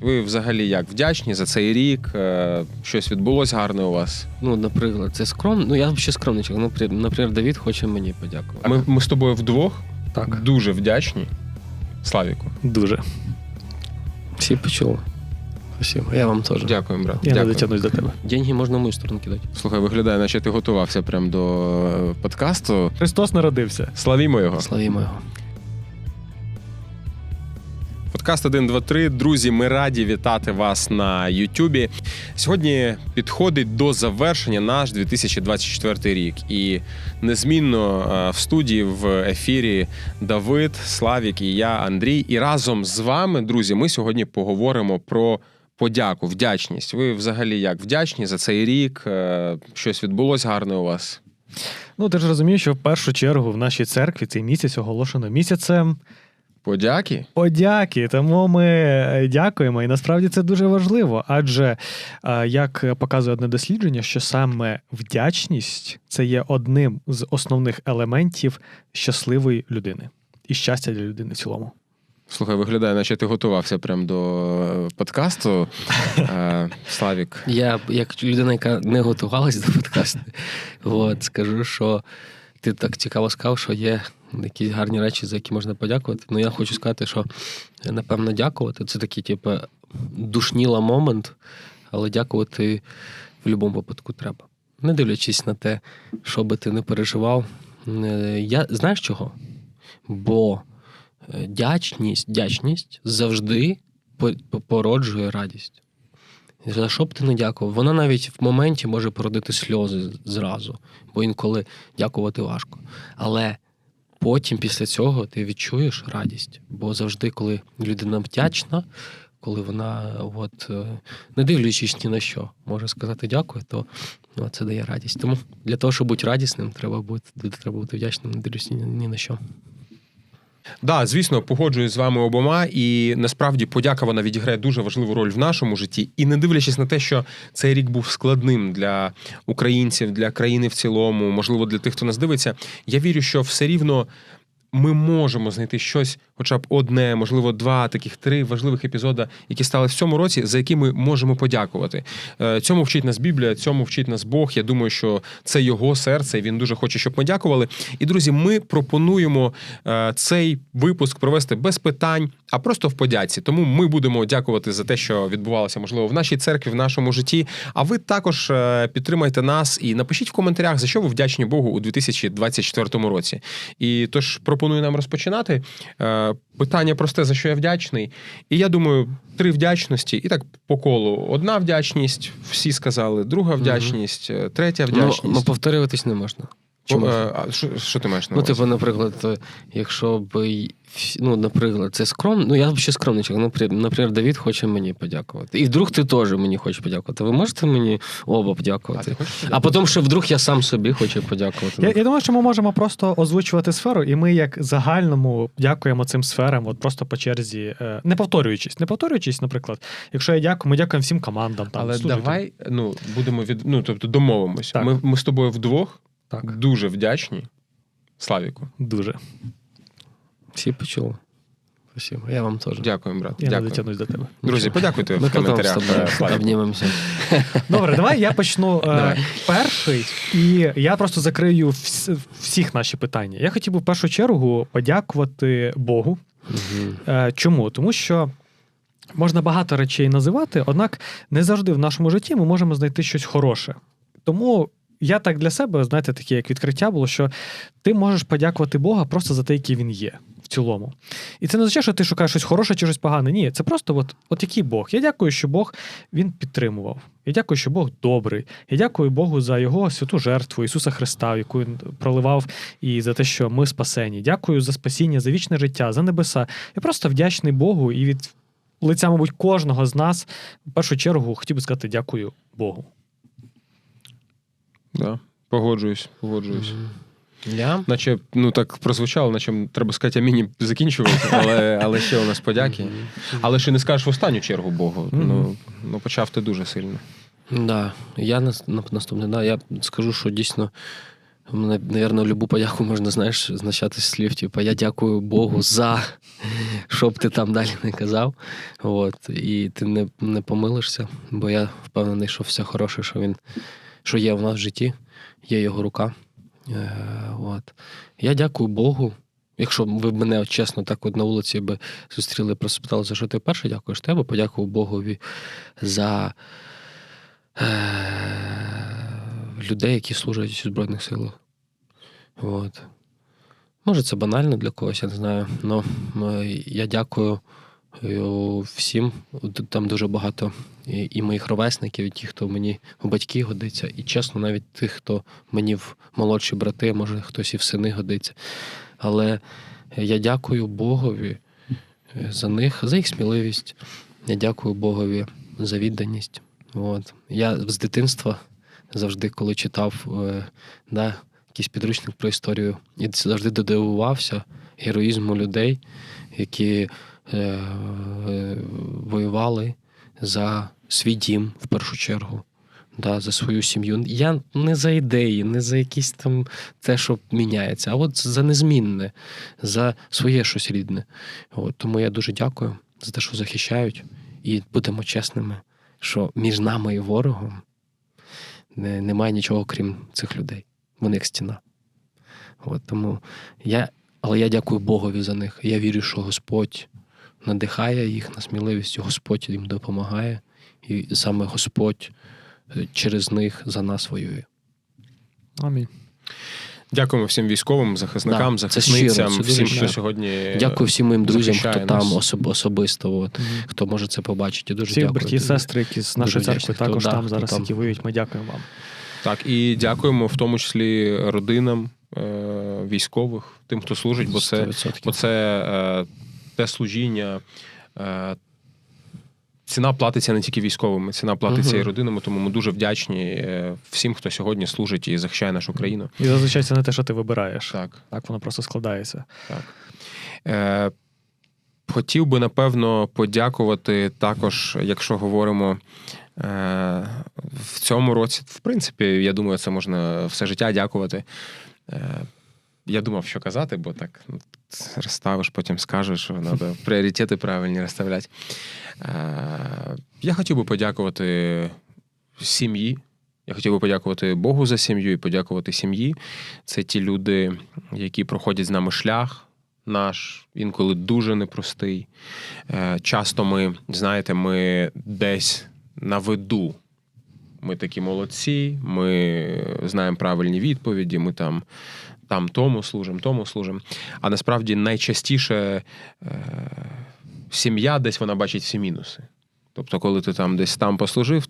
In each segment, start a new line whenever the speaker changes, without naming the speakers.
Ви взагалі як вдячні за цей рік? Е, Щось відбулося гарне у вас?
Ну, наприклад, це скромно. Ну, я взагалі скромний чоловік. Наприклад, наприклад, Давід хоче мені подякувати.
Ми, ми з тобою вдвох
Так,
дуже вдячні. Славіку.
дуже.
Всі почули. Спасибо. Я вам теж.
Дякуємо, брат.
Я не
Дякую.
дотягнусь до тебе.
Деньги можна в мою сторону кидати.
Слухай, виглядає, наче ти готувався прям до е, подкасту.
Христос народився.
Славімо його.
Славімо його.
Подкаст 1, 2, 3. Друзі, ми раді вітати вас на Ютубі. Сьогодні підходить до завершення наш 2024 рік. І незмінно е, в студії в ефірі Давид, Славік і я, Андрій. І разом з вами, друзі, ми сьогодні поговоримо про. Подяку, вдячність. Ви взагалі як вдячні за цей рік? Е, Щось відбулося гарне у вас?
Ну, ти ж розумієш, що в першу чергу в нашій церкві цей місяць оголошено місяцем
Подяки?
подяки. Тому ми е, дякуємо. І насправді це дуже важливо. Адже, е, як показує одне дослідження, що саме вдячність це є одним з основних елементів щасливої людини і щастя для людини в цілому.
Слухай, виглядає, наче ти готувався прям до е, подкасту. Славік.
Я, як людина, яка не готувалась до подкасту, от, скажу, що ти так цікаво сказав, що є якісь гарні речі, за які можна подякувати. Ну, я хочу сказати, що напевно дякувати. Це такий, типу, душніла момент, але дякувати в будь-якому випадку треба. Не дивлячись на те, що би ти не переживав. Е, Я знаєш чого? Бо е, дячність, дячність завжди по- по- породжує радість. За що б ти не дякував? Вона навіть в моменті може породити сльози зразу, бо інколи дякувати важко. Але потім, після цього, ти відчуєш радість. Бо завжди, коли людина вдячна, коли вона, от, е, не дивлячись ні на що, може сказати дякую, то ну, це дає радість. Тому для того, щоб бути радісним, треба бути, треба бути вдячним, не дивлячись ні, ні на що.
Да, звісно, погоджуюсь з вами обома, і насправді подяка вона відіграє дуже важливу роль в нашому житті. І не дивлячись на те, що цей рік був складним для українців, для країни в цілому, можливо, для тих, хто нас дивиться, я вірю, що все рівно. Ми можемо знайти щось, хоча б одне, можливо, два таких три важливих епізода, які стали в цьому році, за які ми можемо подякувати. Е, Цьому вчить нас Біблія, цьому вчить нас Бог. Я думаю, що це його серце. Він дуже хоче, щоб ми дякували. І друзі, ми пропонуємо е, цей випуск провести без питань, а просто в подяці. Тому ми будемо дякувати за те, що відбувалося, можливо, в нашій церкві, в нашому житті. А ви також е, підтримайте нас і напишіть в коментарях, за що ви вдячні Богу у 2024 році. І тож пропоную нам розпочинати. Е, Питання просте, за що я вдячний. І я думаю, три вдячності, і так по колу. Одна вдячність, всі сказали, друга вдячність, е, третя вдячність.
Ну, ну, повторюватись не можна. Можна?
е, а що, що ти маєш на
Ну, типу, наприклад, е, якщо б всі- ну, наприклад, це скромно. Ну, я ще скромний чоловік. Наприклад, наприклад, Давід хоче мені подякувати. І вдруг ти теж мені хочеш подякувати. Ви можете мені оба подякувати?
хочеш
А потім, що вдруг я сам собі хочу подякувати.
Я, я думаю, що ми можемо просто озвучувати сферу, і ми як загальному дякуємо цим сферам, от просто по черзі, е, не повторюючись. Не повторюючись, наприклад, якщо я дякую, ми дякуємо всім командам. Там,
Але
студію,
давай ну, будемо від... ну, тобто домовимось.
Так.
Ми, ми з тобою вдвох
Так.
дуже вдячні Славіку.
Дуже.
Всі почули. Спасибо. Я вам теж.
Дякуємо, брат.
Я не
Дякую.
дотягнусь до тебе.
Друзі, подякуйте
Ми
в коментарях.
тобою
е,
обнімемося.
Добре, давай я почну е,
Давай.
перший, і я просто закрию вс- всіх наші питання. Я хотів би в першу чергу подякувати Богу. Е, Чому? Тому що можна багато речей називати, однак не завжди в нашому житті ми можемо знайти щось хороше. Тому я так для себе, знаєте, таке як відкриття було, що ти можеш подякувати Бога просто за те, який він є. В цілому. І це не означає, що ти шукаєш щось хороше чи щось погане. Ні, це просто от, от який Бог. Я дякую, що Бог він підтримував. Я дякую, що Бог добрий. Я дякую Богу за його святу жертву Ісуса Христа, яку він проливав, і за те, що ми спасені. Дякую за спасіння, за вічне життя, за небеса. Я просто вдячний Богу і від лиця, мабуть, кожного з нас в першу чергу хотів би сказати дякую Богу.
Да. Погоджуюсь, погоджуюсь.
Я?
Наче ну так прозвучало, наче треба сказати аміні закінчувати, але, але ще у нас подяки.
Мгм.
Але ще не скажеш в останню чергу Богу.
Мгм.
Ну, ну почав ти дуже сильно.
Да, я на- наступне, да, я скажу, що дійсно, мене, навірно, любу подяку можна, знаєш, значати з слів. Типу, я дякую Богу за що б ти там далі не казав. От, і ти не, не помилишся, бо я впевнений, що все хороше, що він що є в нас в житті, є його рука. Е, от. Я дякую Богу. Якщо б ви мене от, чесно так от на вулиці би зустріли, просто спитали, за що ти перше дякуєш, то я подякував Богові за е, людей, які служать у Збройних силах. От. Може, це банально для когось, я не знаю. Але я дякую всім. Там дуже багато і, моїх ровесників, і ті, хто мені в батьки годиться, і чесно, навіть тих, хто мені в молодші брати, може хтось і в сини годиться. Але я дякую Богові е, за них, за їх сміливість. Я дякую Богові за відданість. От. Я з дитинства завжди, коли читав е, да, якийсь підручник про історію, і завжди додивувався героїзму людей, які е, е, воювали за свій дім в першу чергу. Да, за свою сім'ю. Я не за ідеї, не за якісь там те, що міняється, а от за незмінне, за своє щось рідне. От, тому я дуже дякую за те, що захищають, і будемо чесними, що між нами і ворогом не, немає нічого, крім цих людей. Вони як стіна. От, тому я, але я дякую Богові за них. Я вірю, що Господь надихає їх на сміливість, і Господь їм допомагає, і саме Господь е, через них за нас воює.
Амінь.
Дякуємо всім військовим, захисникам,
Да,
захисницям,
щиро,
всім, хто сьогодні
Дякую всім моїм друзям, хто
захищає
там особ, особисто, от, хто може це побачити. Дуже
Всіх
дякую.
браті і сестри, які з нашої
Дуже
церкви
хто-
також
да,
там
хто
зараз,
там.
які воюють. Ми дякуємо вам.
Так, і дякуємо в тому числі родинам е, військових, тим, хто служить, бо це, бо це е, те служіння. Е, Ціна платиться не тільки військовими, ціна платиться
Мгм.
і родинами, тому ми дуже вдячні е, всім, хто сьогодні служить і захищає нашу країну.
І зазвичай це не те, що ти вибираєш.
Так.
Так воно просто складається.
Так. Е, хотів би, напевно, подякувати також, якщо говоримо е, в цьому році. В принципі, я думаю, це можна все життя дякувати. Е, я думав, що казати, бо так ну, розставиш, потім скажеш, що треба пріоритети правильні розставляти. Я хотів би подякувати сім'ї. Я хотів би подякувати Богу за сім'ю і подякувати сім'ї. Це ті люди, які проходять з нами шлях наш, інколи дуже непростий. Е, Часто ми, знаєте, ми десь на виду. Ми такі молодці, ми знаємо правильні відповіді, ми там, там тому служимо, тому служимо. А насправді найчастіше е, сім'я десь вона бачить всі мінуси. Тобто, коли ти там десь там послужив,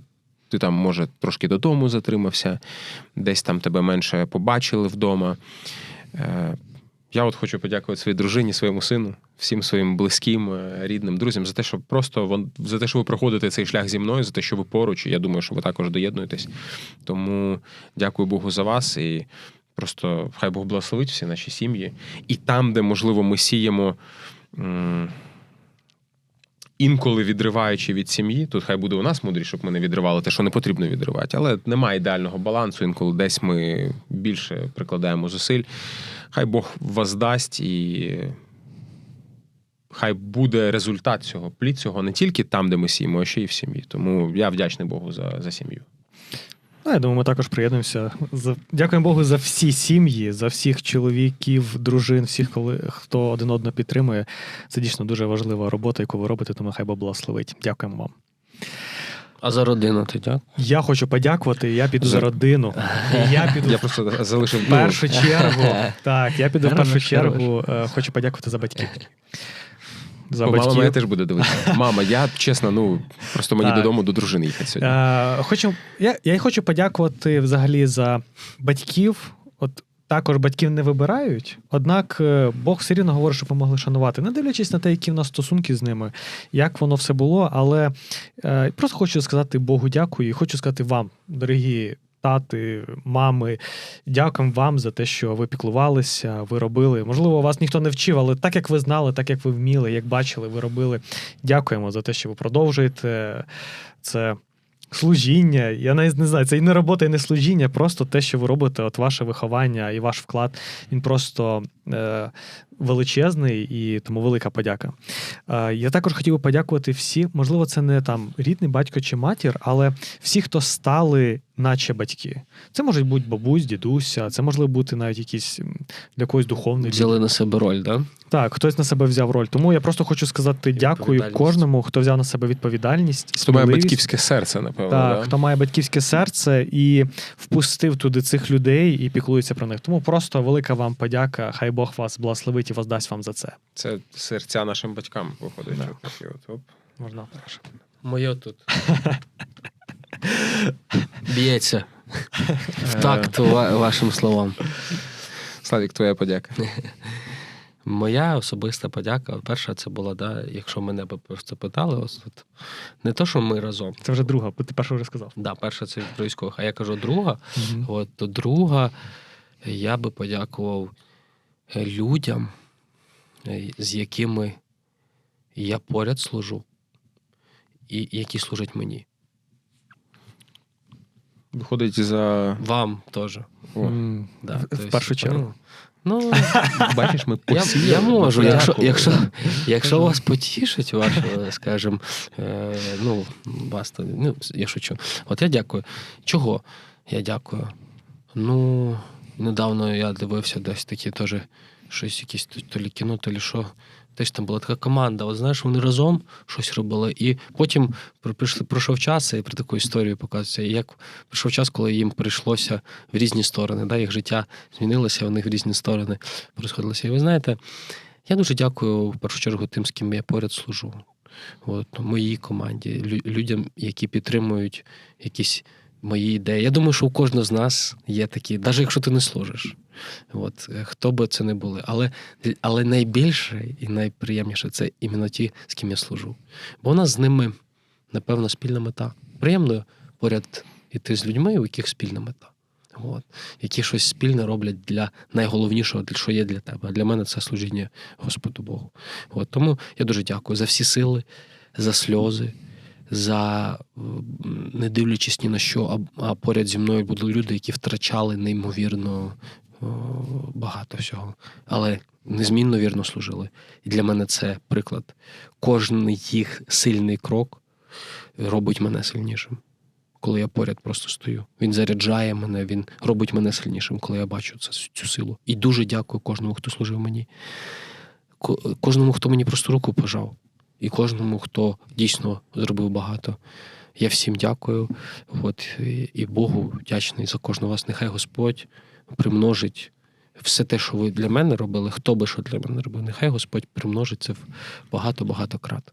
ти там, може, трошки додому затримався, десь там тебе менше побачили вдома. Е, Я от хочу подякувати своїй дружині, своєму сину, всім своїм близьким, е, рідним, друзям за те, що просто вон, за те, що ви проходите цей шлях зі мною, за те, що ви поруч. Я думаю, що ви також доєднуєтесь. Тому дякую Богу за вас і просто хай Бог благословить всі наші сім'ї. І там, де, можливо, ми сіємо. Інколи відриваючи від сім'ї, тут хай буде у нас мудрість, щоб ми не відривали те, що не потрібно відривати. Але немає ідеального балансу. Інколи десь ми більше прикладаємо зусиль. Хай Бог воздасть і хай буде результат цього, плід цього не тільки там, де ми сіємо, а ще й в сім'ї. Тому я вдячний Богу за, за сім'ю.
Ну, я думаю, ми також приєднуємося. За- Дякуємо Богу за всі сім'ї, за всіх чоловіків, дружин, всіх, коли хто один одного підтримує. Це дійсно дуже важлива робота, яку ви робите, тому хай Бог благословить. Дякуємо вам.
А за родину ти дякую.
Я хочу подякувати. Я піду за
За-
родину. Я піду
Я просто залишив
першу чергу. Так, я піду в першу чергу. е, Хочу подякувати за батьків. За
О, мама моя теж буде дивитися. Мама, я чесно, ну просто мені
Так.
додому до дружини їхати сьогодні.
Е, Хочу, я, я хочу подякувати взагалі за батьків. От також батьків не вибирають, однак е, Бог все рівно говорить, що помогли шанувати, не дивлячись на те, які в нас стосунки з ними, як воно все було. Але е, просто хочу сказати Богу дякую і хочу сказати вам, дорогі тати, мами, дякуємо вам за те, що ви піклувалися, ви робили. Можливо, вас ніхто не вчив, але так як ви знали, так як ви вміли, як бачили, ви робили. Дякуємо за те, що ви продовжуєте це служіння. Я навіть не знаю, це і не робота, і не служіння, просто те, що ви робите, от ваше виховання і ваш вклад, він просто величезний і тому велика подяка. Е, Я також хотів би подякувати всі, можливо, це не там рідний батько чи матір, але всі, хто стали, наче батьки. Це можуть бути бабусь, дідуся, це може бути навіть якийсь м, для когось духовний
Взяли на себе роль, да?
так, хтось на себе взяв роль. Тому я просто хочу сказати дякую кожному, хто взяв на себе відповідальність.
Хто має батьківське серце, напевно.
Так,
да?
хто має батьківське серце і впустив туди цих людей і піклується про них. Тому просто велика вам подяка. Хай Бог вас благословить і воздасть вам за це.
Це серця нашим батькам виходить.
Да.
такі от, оп.
Можна.
Моє тут. Б'ється. В такт ва- вашим словам.
Славік, твоя подяка.
Моя особиста подяка. Перша це була, да, якщо мене б просто питали, ось от, не то, що ми разом.
Це вже друга, бо ти перше вже сказав.
Да, перша це від військових, а я кажу друга. От то друга, я би подякував е, людям, е, з якими я поряд служу, і які служать мені.
Виходить за.
Вам теж.
О,
М,
Да,
в-
то
в першу чергу.
Ну,
Бачиш, ми
я,
посіяли.
я можу, якщо, якщо, якщо вас потішить, ваше, скажімо, е, ну, вас, то- ну, я шучу. От я дякую. Чого я дякую? Ну, недавно я дивився десь такі теж щось, якісь то, лі кіно, то лі що. Теж там була така команда, от знаєш, вони разом щось робили. І потім прийшли, пройшов час, і при таку історію показується, як прийшов час, коли їм прийшлося в різні сторони. Да, їх життя змінилося, у них в різні сторони розходилося. І ви знаєте, я дуже дякую в першу чергу тим, з ким я поряд служу. От, моїй команді, людям, які підтримують якісь мої ідеї. Я думаю, що у кожного з нас є такі, навіть якщо ти не служиш. От, е, хто би це не були. Але, але найбільше і найприємніше це іменно ті, з ким я служу. Бо у нас з ними, напевно, спільна мета. Приємно поряд іти з людьми, у яких спільна мета. От, які щось спільне роблять для найголовнішого, для що є для тебе. Для мене це служіння Господу Богу. От, тому я дуже дякую за всі сили, за сльози, за не дивлячись ні на що, а, поряд зі мною були люди, які втрачали неймовірно багато всього, але незмінно вірно служили. І для мене це приклад. Кожен їх сильний крок робить мене сильнішим. Коли я поряд просто стою. Він заряджає мене, він робить мене сильнішим, коли я бачу це, цю силу. І дуже дякую кожному, хто служив мені. Кожному, хто мені просто руку пожав, і кожному, хто дійсно зробив багато. Я всім дякую. От, і, Богу вдячний за кожного вас. Нехай Господь примножить все те, що ви для мене робили, хто би що для мене робив, нехай Господь примножить це в багато-багато крат.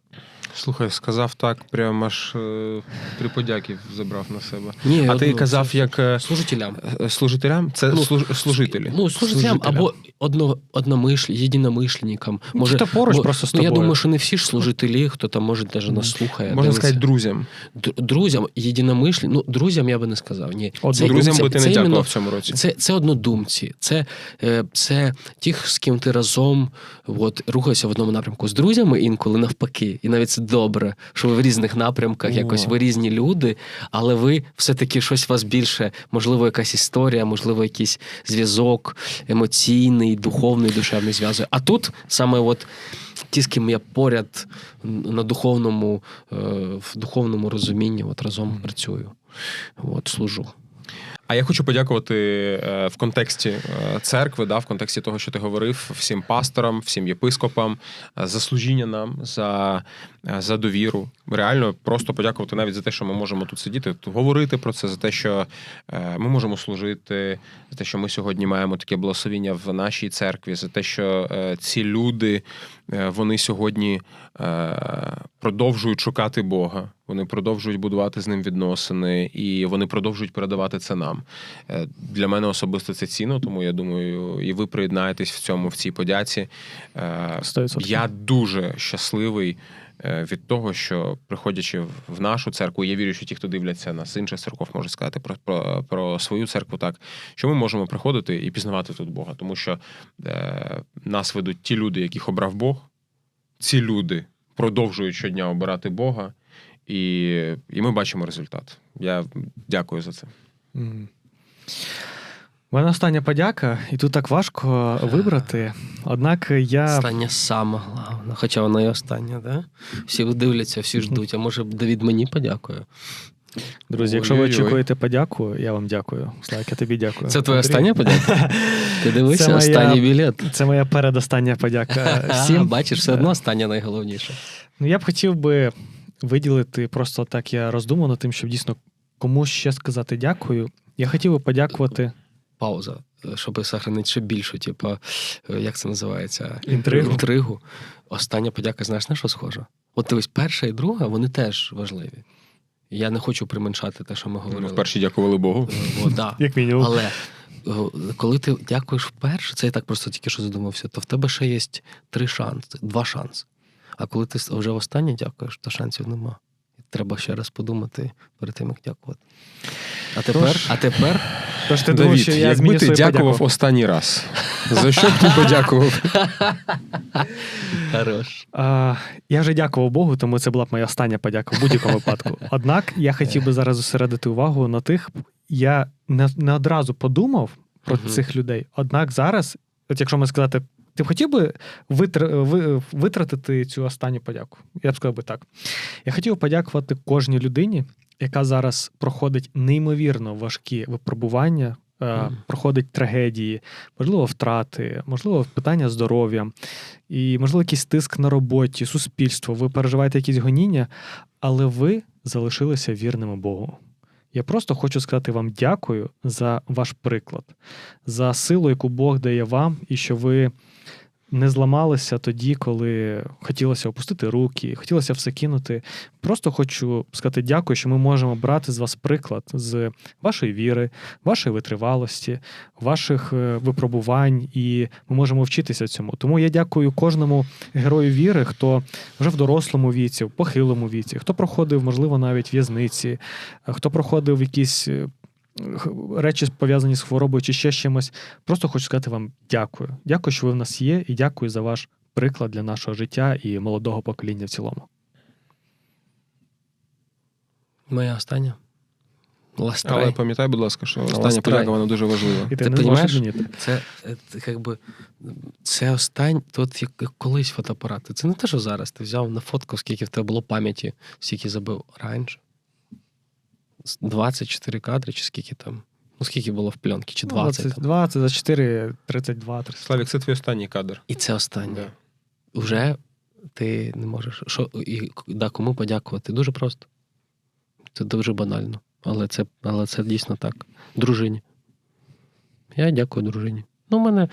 Слухай, сказав так, прям аж е, три подяки забрав на себе.
Ні,
А ти
одну-
казав,
це
як е,
служителям.
е, служителям? Це
Ну,
служ- служителі.
Ну, служителям або одно, одномишль, єдиномишленникам. Може,
хто поруч
бо-
просто з
ну, я думаю, що не всі ж служителі, хто там може навіть нас слухає.
Можна сказати, друзям.
Д- друзям, єдиномишлі, ну, друзям я би не сказав. Ні.
Одно-
друзям
це,
би ти
це
не дякував
іменно-
в цьому році.
Це, це однодумці, це, е, це ті, з ким ти разом от, рухаєшся в одному напрямку. З друзями інколи навпаки. І навіть це добре, що ви в різних напрямках,
О.
якось ви різні люди, але ви все-таки щось вас більше, можливо, якась історія, можливо, якийсь зв'язок емоційний, духовний, душевний зв'язок. А тут саме от ті, з ким я поряд на духовному, е, в духовному розумінні от разом працюю, от, служу.
А я хочу подякувати е, в контексті е, церкви, да, в контексті того, що ти говорив, всім пасторам, всім єпископам е, за служіння нам, за, за довіру. Реально просто подякувати навіть за те, що ми можемо тут сидіти, говорити про це, за те, що е, ми можемо служити, за те, що ми сьогодні маємо таке благословіння в нашій церкві, за те, що е, ці люди е, вони сьогодні продовжують шукати Бога. Вони продовжують будувати з ним відносини, і вони продовжують передавати це нам. Для мене особисто це цінно, тому я думаю, і ви приєднаєтесь в цьому в цій подяці. Е,
100%.
Я дуже щасливий від того, що приходячи в- нашу церкву, я вірю, що ті, хто дивляться нас інших церков, можуть сказати про, про, про свою церкву, так що ми можемо приходити і пізнавати тут Бога, тому що е, нас ведуть ті люди, яких обрав Бог. Ці люди продовжують щодня обирати Бога, і, і ми бачимо результат. Я дякую за це.
Мгм. У мене остання подяка, і тут так важко вибрати. Однак я
Остання сама головна. Хоча вона і остання, да? Всі дивляться, всі ждуть. А може Давід мені подякує?
друзі, якщо ви очікуєте подяку, я вам дякую. Слайк, я тобі дякую.
Це твоя остання подяка? Ти
моя-
останній білет.
Це моя передостання подяка всім.
Бачиш, все одно остання найголовніше.
Ну, я б хотів би виділити просто так, я роздумав над тим, щоб дійсно комусь ще сказати дякую. Я хотів би подякувати.
Пауза, е, щоб сохранити ще більшу, типу, е, як це називається?
Інтригу.
Інтригу. Остання подяка, знаєш, на що схожа? От дивись, перша і друга, вони теж важливі. Я не хочу применшати те, що ми
Ну,
говорили.
вперше дякували Богу.
Е, О, да.
Як мінімум.
Але коли ти дякуєш вперше, це я так просто тільки що задумався, то в тебе ще є три шанси, два шанси. А коли ти вже востаннє дякуєш, то шансів нема. Треба ще раз подумати перед тим, як дякувати. А тепер,
Тож-
а тепер
Тож ти думав, що я
якби ти дякував
подяку.
останній раз, за що б ти подякував?
хорош.
А, я вже дякував Богу, тому це була б моя остання подяка в будь-якому випадку. Однак я хотів би зараз зосередити увагу на тих, я не, не одразу подумав про
Мгм.
цих людей. Однак зараз, от якщо ми сказати, ти б хотів би витр- ви- витратити цю останню подяку? Я б сказав би так. Я хотів подякувати кожній людині, яка зараз проходить неймовірно важкі випробування.
Мгм.
Проходить трагедії, можливо, втрати, можливо, питання здоров'я, і, можливо, якийсь тиск на роботі, суспільство, ви переживаєте якісь гоніння, але ви залишилися вірними Богу. Я просто хочу сказати вам дякую за ваш приклад, за силу, яку Бог дає вам, і що ви не зламалися тоді, коли хотілося опустити руки, хотілося все кинути. Просто хочу сказати дякую, що ми можемо брати з вас приклад з вашої віри, вашої витривалості, ваших е, випробувань, і ми можемо вчитися цьому. Тому я дякую кожному герою віри, хто вже в дорослому віці, в похилому віці, хто проходив, можливо, навіть в'язниці, е, хто проходив якісь. Речі пов'язані з хворобою чи ще з чимось. Просто хочу сказати вам дякую. Дякую, що ви в нас є, і дякую за ваш приклад для нашого життя і молодого покоління в цілому.
Моя остання.
Але
Ластрай.
пам'ятай, будь ласка, що остання подяка вона дуже важлива.
І ти,
Ти
не
понімаєш? Це, е, якби це остань, тут як як колись фотоапарати. Це не те, що зараз. Ти взяв на фотку, скільки в тебе було пам'яті, скільки забив раніше. З 24 кадри, чи скільки там. Ну, скільки було в пленці, чи 20 там.
20, за 4, 32, 30.
Славік, це твій останній кадр.
І це останнє.
Да.
Вже ти не можеш. Що, і да, кому подякувати? Дуже просто. Це дуже банально. Але це, але це дійсно так. Дружині. Я дякую дружині. Ну, у мене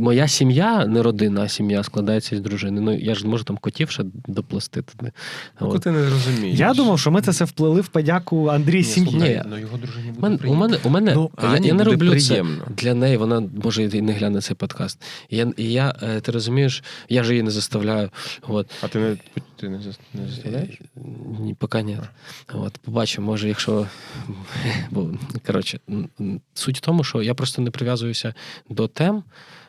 моя сім'я, не родина, а сім'я складається з дружини. Ну, я ж можу там котів ще доплести туди.
Ну, ти не розумієш.
Я думав, що ми це все вплели в подяку Андрій сім'ї.
Ні.
ну його дружині
У
буде
мене, у мене, у мене
Ну,
я, я не роблю це для неї. Вона може і не гляне цей подкаст. Я, і я, е, ти розумієш, я ж її не заставляю. От.
А ти не, ти не, зас- заставляєш?
Ні, поки ні. От, побачимо, може, якщо. Коротше, суть в тому, що я просто не прив'язуюся до тем.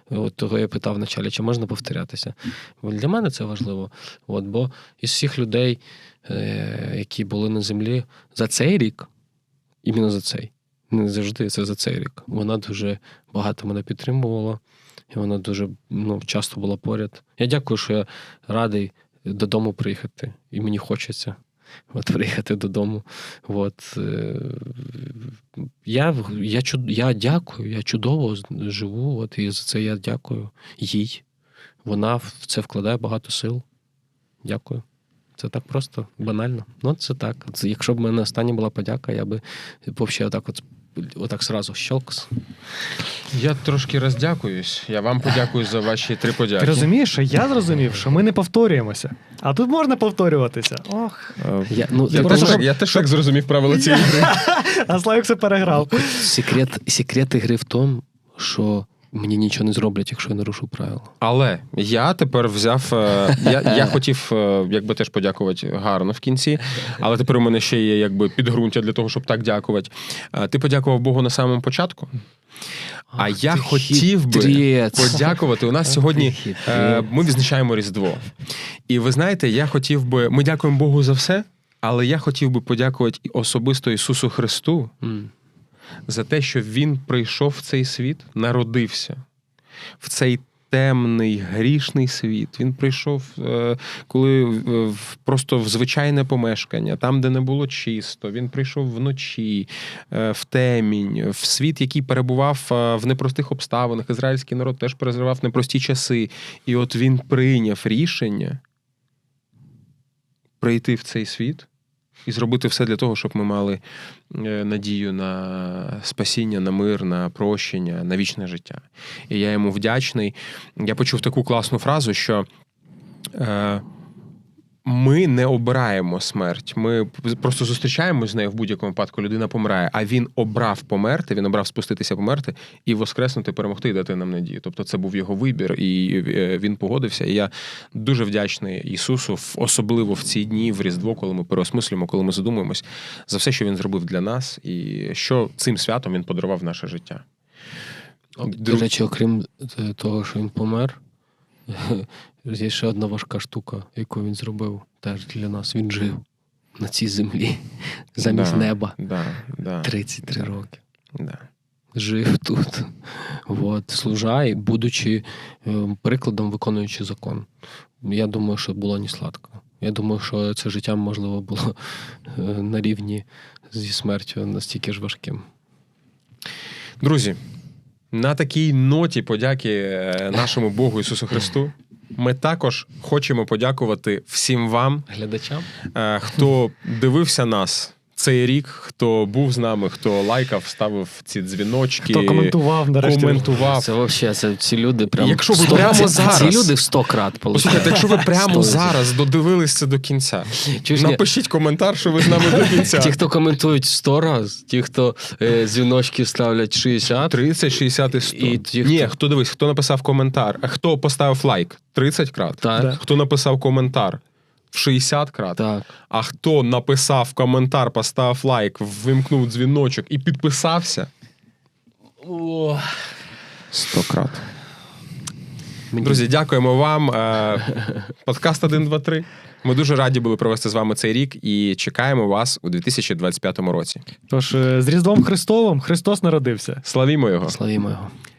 От того я питав вначалі, чи можна повторятися. Для мене це важливо. От, бо із всіх людей, е, які були на землі за цей рік, іменно за цей, не завжди це за цей рік. Вона дуже багато мене підтримувала, і вона дуже ну, часто була поряд. Я дякую, що я радий додому приїхати, і мені хочеться от, приїхати додому. От, е, я, я, я дякую, я чудово живу, от, і за це я дякую їй. Вона в це вкладає багато сил. Дякую. Це так просто банально. Ну, це так. Це, якщо б в мене остання була подяка, я би взагалі отак от, отак сразу щелкс.
Я трошки роздякуюсь. Я вам подякую за ваші три подяки.
Ти розумієш, що я зрозумів, що ми не повторюємося. А тут можна повторюватися. Ох,
Е,
Я, ну,
Я,
я
теж,
просто-
я теж так зрозумів правила цієї гри.
а Славік все переграв.
секрет, секрет ігри в тому, що мені нічого не зроблять, якщо я нарушу правила.
Але я тепер взяв. е, Я, я хотів е, якби теж подякувати гарно в кінці, але тепер у мене ще є якби підґрунтя для того, щоб так дякувати. Е, Ти подякував Богу на самому початку. А
Ах,
я хотів би подякувати. У нас сьогодні е, ми відзначаємо Різдво. І ви знаєте, я хотів би. Ми дякуємо Богу за все, але я хотів би подякувати особисто Ісусу Христу
М.
за те, що він прийшов в цей світ, народився в цей темний, грішний світ. Він прийшов, е, коли е, просто в звичайне помешкання, там, де не було чисто. Він прийшов вночі, е, в темінь, в світ, який перебував в непростих обставинах. Ізраїльський народ теж переживав непрості часи. І от він прийняв рішення прийти в цей світ і зробити все для того, щоб ми мали е, надію на спасіння, на мир, на прощення, на вічне життя. І я йому вдячний. Я почув таку класну фразу, що. Е, ми не обираємо смерть. Ми просто зустрічаємось з нею в будь-якому випадку. Людина помирає, а він обрав померти, він обрав спуститися померти і воскреснути, перемогти і дати нам надію. Тобто, це був його вибір, і е, він погодився. І я дуже вдячний Ісусу, особливо в ці дні, в Різдво, коли ми переосмислюємо, коли ми задумуємось за все, що він зробив для нас, і що цим святом він подарував наше життя.
До речі, окрім е, того, що він помер, є ще одна важка штука, яку він зробив теж для нас. Він жив на цій землі замість
Да,
неба
Да, да,
33 роки.
да.
Жив тут, от, служа, будучи е, прикладом, виконуючи закон. Я думаю, що було не сладко. Я думаю, що це життя, можливо, було е, на рівні зі смертю настільки ж важким.
Друзі, на такій ноті подяки е, нашому Богу Ісусу Христу. Ми також хочемо подякувати всім вам,
Глядачам
е, хто дивився нас цей рік, хто був з нами, хто лайкав, ставив ці дзвіночки,
Хто коментував нарешті.
коментував.
Це взагалі, це ці люди прям.
Якщо ви
сто-
прямо
ці,
зараз-
ці люди в 100 крат
Послухайте, якщо ви прямо
Сто-
зараз додивились це до кінця,
Чуєш, ні?
напишіть коментар, що ви з нами до кінця.
Ті, хто коментують 100 раз, ті, хто е, дзвіночки ставлять 60,
30, 60 і 100.
І ті, хто-
Ні, хто дивись, хто написав коментар, а хто поставив лайк 30 крат,
так,
Да.
хто написав коментар в 60 крат,
так.
а хто написав коментар, поставив лайк, вимкнув дзвіночок і підписався 100 крат.
Мені-
Друзі, дякуємо вам. Е, Подкаст 1, 2, 3. Ми дуже раді були провести з вами цей рік і чекаємо вас у 2025 році.
Тож е, з Різдвом Христовим Христос народився.
Славімо його!
Славімо його.